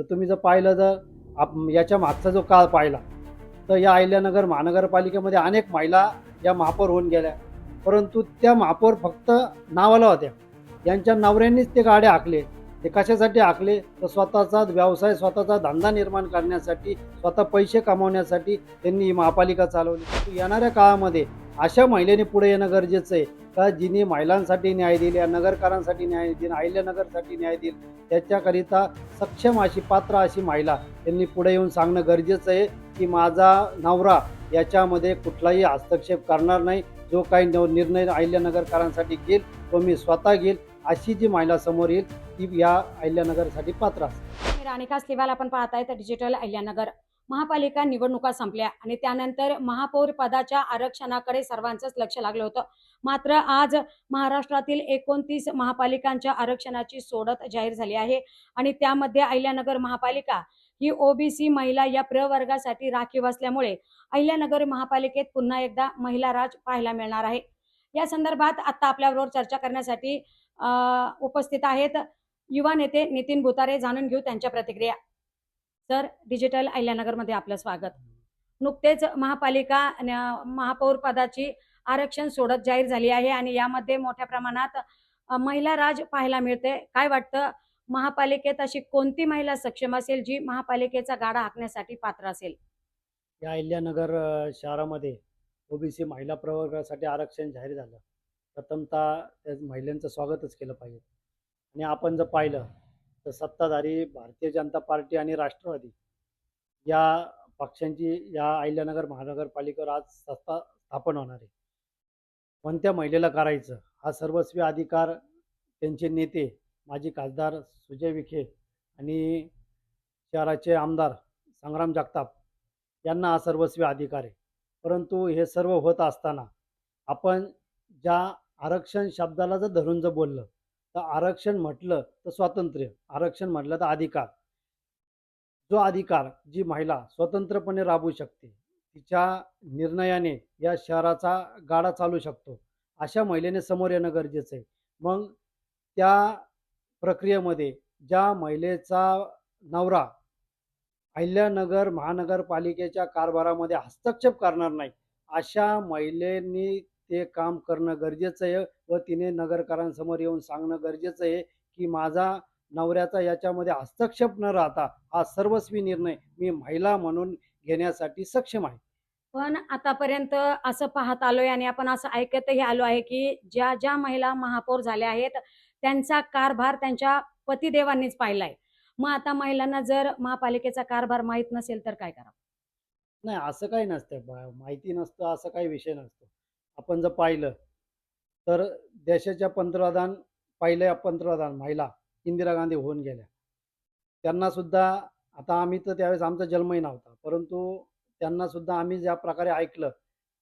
तर तुम्ही जर पाहिलं तर आप याच्या मागचा जो काळ पाहिला तर या अहिल्यानगर महानगरपालिकेमध्ये अनेक महिला या महापौर होऊन गेल्या. परंतु त्या महापौर फक्त नावाला होत्या. यांच्या नवऱ्यांनीच ते गाडे आखले ते कशासाठी आखले तर स्वतःचा व्यवसाय स्वतःचा धंदा निर्माण करण्यासाठी स्वतः पैसे कमावण्यासाठी त्यांनी ही महापालिका चालवली. येणाऱ्या काळामध्ये अशा महिलेने पुढे येणं गरजेचं आहे का? जिने महिलांसाठी न्याय दिला नगरकारांसाठी न्याय दिला अहिल्यानगरसाठी न्याय दिला त्याच्याकरिता सक्षम अशी पात्र अशी महिला त्यांनी पुढे येऊन सांगणं गरजेचं आहे की माझा नवरा याच्यामध्ये कुठलाही हस्तक्षेप करणार नाही. जो काही नव- निर्णय अहिल्यानगरकारांसाठी घेईल तो मी स्वतः घेईल अशी जी महिला समोर येईल ती या अहिल्यानगरसाठी पात्र असते. मी राणिका स्लिवाल आपण पाहताय तर डिजिटल अहिल्यानगर. महापालिका निवडणुका संपल्या आणि त्यानंतर महापौर पदाच्या आरक्षणाकडे सर्वांचंच लक्ष लागलं होतं. मात्र आज महाराष्ट्रातील एकोणतीस महापालिकांच्या आरक्षणाची सोडत जाहीर झाली आहे आणि त्यामध्ये अहिल्यानगर महापालिका ही ओबीसी महिला या प्रवर्गासाठी राखीव असल्यामुळे अहिल्यानगर महापालिकेत पुन्हा एकदा महिला राज पाहायला मिळणार आहे. या संदर्भात आता आपल्याबरोबर चर्चा करण्यासाठी अं, उपस्थित आहेत युवा नेते नितीन भुतारे. जाणून घेऊ त्यांच्या प्रतिक्रिया. तर डिजिटल अहिल्यानगरमध्ये आपलं स्वागत. नुकतेच महापालिका न- महापौर पदाची आरक्षण सोडत जाहीर झाली आहे आणि यामध्ये मोठ्या प्रमाणात महिला राज पाहायला मिळते. काय वाटतं? महापालिकेत अशी कोणती महिला सक्षम असेल जी महापालिकेचा गाडा हाकण्यासाठी पात्र असेल? या अहिल्यानगर शहरामध्ये ओबीसी महिला प्रवर्गासाठी आरक्षण जाहीर झालं. प्रथमतः त्या महिलांचं स्वागतच केलं पाहिजे. आणि आपण जर पाहिलं तर सत्ताधारी भारतीय जनता पार्टी आणि राष्ट्रवादी या पक्षांची या अहिल्यानगर महानगरपालिकेवर आज सत्ता स्थापन होणार आहे. कोणत्या महिलेला करायचं? हा सर्वस्वी अधिकार त्यांचे नेते माजी खासदार सुजय विखे आणि शहराचे आमदार संग्राम जगताप यांना हा सर्वस्वी अधिकार आहे. परंतु हे सर्व होत असताना आपण ज्या आरक्षण शब्दाला जर धरून जर बोललं तर आरक्षण म्हटलं तर स्वातंत्र्य आरक्षण म्हटलं तर अधिकार. जो अधिकार जी महिला स्वतंत्रपणे राबवू शकते तिच्या निर्णयाने या शहराचा गाडा चालू शकतो. अशा महिलेने समोर येणं गरजेचं आहे. मग त्या प्रक्रियेमध्ये ज्या महिलेचा नवरा अहिल्यानगर महानगरपालिकेच्या कारभारामध्ये हस्तक्षेप करणार नाही अशा महिलेनी ते काम करणं गरजेचं आहे व तिने नगरकरांसमोर येऊन सांगणं गरजेचं आहे की माझा नवऱ्याचा याच्यामध्ये हस्तक्षेप न राहता हा सर्वस्वी निर्णय मी महिला म्हणून घेण्यासाठी सक्षम आहे. पण आतापर्यंत असं पाहत आलोय आणि आपण असं ऐकतही आलो आहे की ज्या ज्या महिला महापौर झाल्या आहेत त्यांचा कारभार त्यांच्या पतिदेवांनीच पाहिलाय मग आता महिलांना जर महापालिकेचा कारभार माहीत नसेल तर काय करावं? नाही असं काही नसतं माहिती नसतं असं काही विषय नसतो. आपण जर पाहिलं तर देशाच्या पंतप्रधान पहिल्या पंतप्रधान महिला इंदिरा गांधी होऊन गेल्या. त्यांना सुद्धा आता आम्ही तर त्यावेळेस आमचा जन्मही नव्हता परंतु त्यांना सुद्धा आम्ही ज्या प्रकारे ऐकलं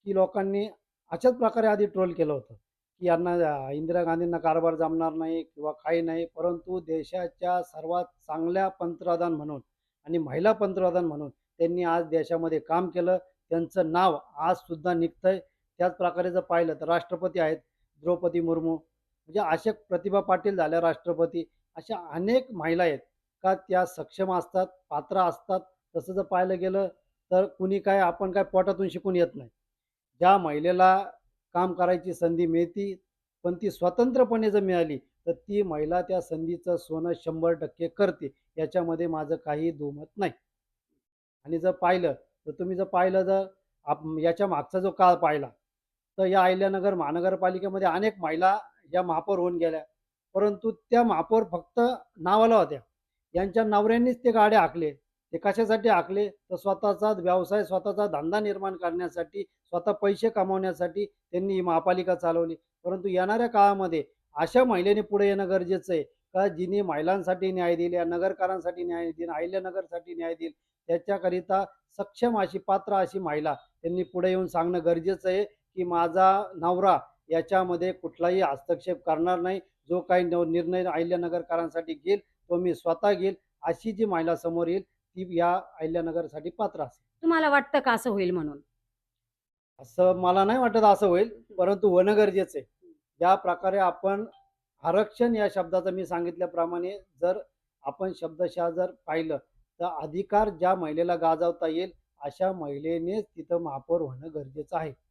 की लोकांनी अशाच प्रकारे आधी ट्रोल केलं होतं की यांना इंदिरा गांधींना कारभार जमणार नाही किंवा काही नाही परंतु देशाच्या सर्वात चांगल्या पंतप्रधान म्हणून आणि महिला पंतप्रधान म्हणून त्यांनी आज देशामध्ये काम केलं. त्यांचं नाव आज सुद्धा निघतंय. त्याच प्रकारे जर पाहिलं तर राष्ट्रपती आहेत द्रौपदी मुर्मू. म्हणजे अशा प्रतिभा पाटील झाल्या राष्ट्रपती. अशा अनेक महिला आहेत. का त्या सक्षम असतात पात्र असतात. तसं जर पाहायलं गेलं तर कुणी काय आपण काय पोटातून शिकून येत नाही. ज्या महिलेला काम करायची संधी मिळती पण ती स्वतंत्रपणे जर मिळाली तर ती महिला त्या संधीचं सोनं शंभर टक्के करते. याच्यामध्ये माझं काही दुमत नाही. आणि जर पाहिलं तर तुम्ही जर पाहिलं जर आप याच्या मागचा जो काळ पाहिला तर या अहिल्यानगर महानगरपालिकेमध्ये अनेक महिला या महापौर होऊन गेल्या. परंतु त्या महापौर फक्त नावाला होत्या. यांच्या नवऱ्यांनीच ते गाडे आखले ते कशासाठी आखले तर स्वतःचा व्यवसाय स्वतःचा धंदा निर्माण करण्यासाठी स्वतः पैसे कमावण्यासाठी त्यांनी ही महापालिका चालवली. परंतु येणाऱ्या काळामध्ये अशा महिलेने पुढे येणं गरजेचं आहे का? जिने महिलांसाठी न्याय दिला नगरकारांसाठी न्याय दिला अहिल्यानगरसाठी न्याय दिला त्याच्याकरिता सक्षम अशी पात्र अशी महिला त्यांनी पुढे येऊन सांगणं गरजेचं आहे. की माझा नवरा याच्यामध्ये कुठलाही हस्तक्षेप करणार नाही. जो काही नव- निर्णय अहिल्यानगरकरांसाठी घेईल तो मी स्वतः घेईल. अशी जी महिला समोर येईल ती या अहिल्यानगरसाठी पात्र असेल. तुम्हाला वाटतं का असं होईल म्हणून? असं मला नाही वाटत असं होईल परंतु होणं गरजेचं आहे. ज्या प्रकारे आपण आरक्षण या शब्दाचं मी सांगितल्याप्रमाणे जर आपण शब्दशः जर पाहिलं तर अधिकार ज्या महिलेला गाजवता येईल अशा महिलेनेच तिथं महापौर होणं गरजेचं आहे.